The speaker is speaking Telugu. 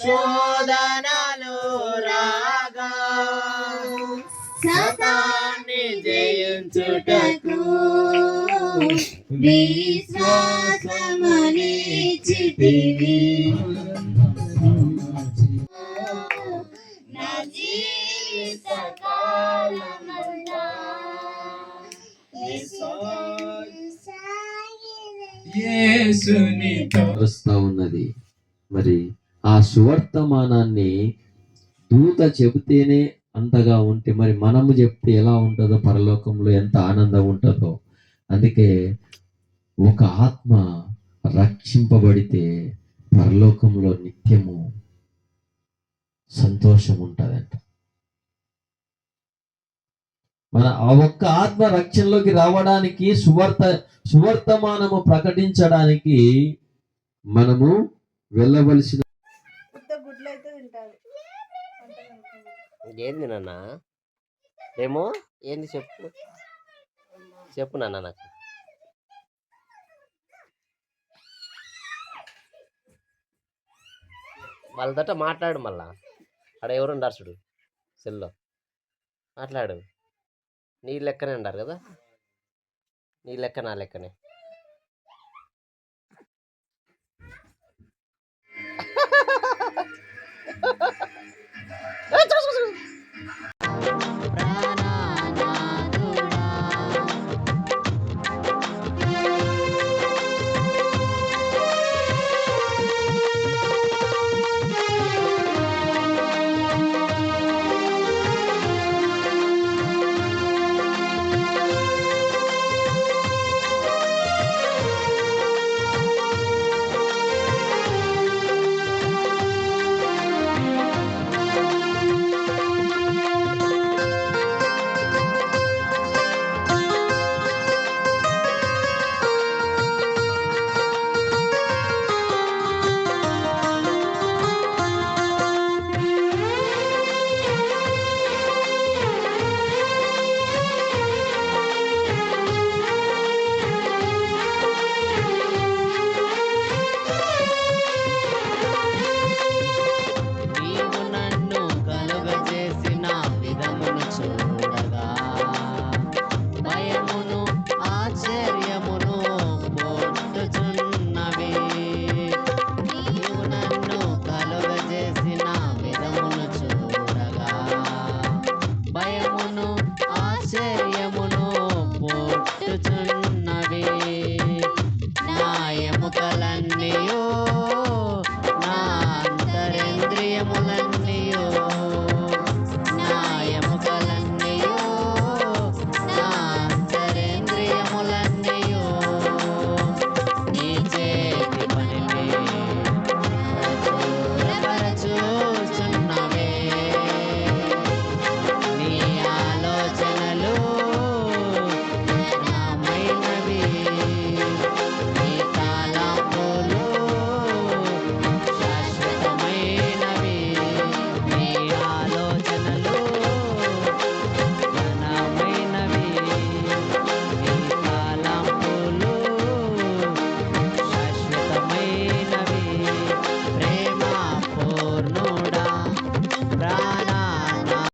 శోధనలు రాగా రాగా సతాన్ని జయించుటకు విశ్వాసమనిచితివి నా జీవిత కాలమంతా వస్తా ఉన్నది. మరి ఆ సువర్తమానాన్ని దూత చెబితేనే అంతగా ఉంటే మరి మనము చెప్తే ఎలా ఉంటుందో పరలోకంలో ఎంత ఆనందం ఉంటుందో. అందుకే ఒక ఆత్మ రక్షింపబడితే పరలోకంలో నిత్యము సంతోషం ఉంటుందంట. మన ఆ ఒక్క ఆత్మ రక్షణలోకి రావడానికి సువర్త సువర్తమానము ప్రకటించడానికి మనము వెళ్ళవలసిన ఏంది నాన్న? ఏమో? ఏంది చెప్పు? చెప్పు నాన్న నాకు. వాళ్ళతో మాట్లాడు మళ్ళా. అక్కడ ఎవరు ఉండారు చూడు సెల్లో. మాట్లాడు. నీ లెక్కనే ఉండారు కదా. నీ లెక్క నా లెక్కనే. you.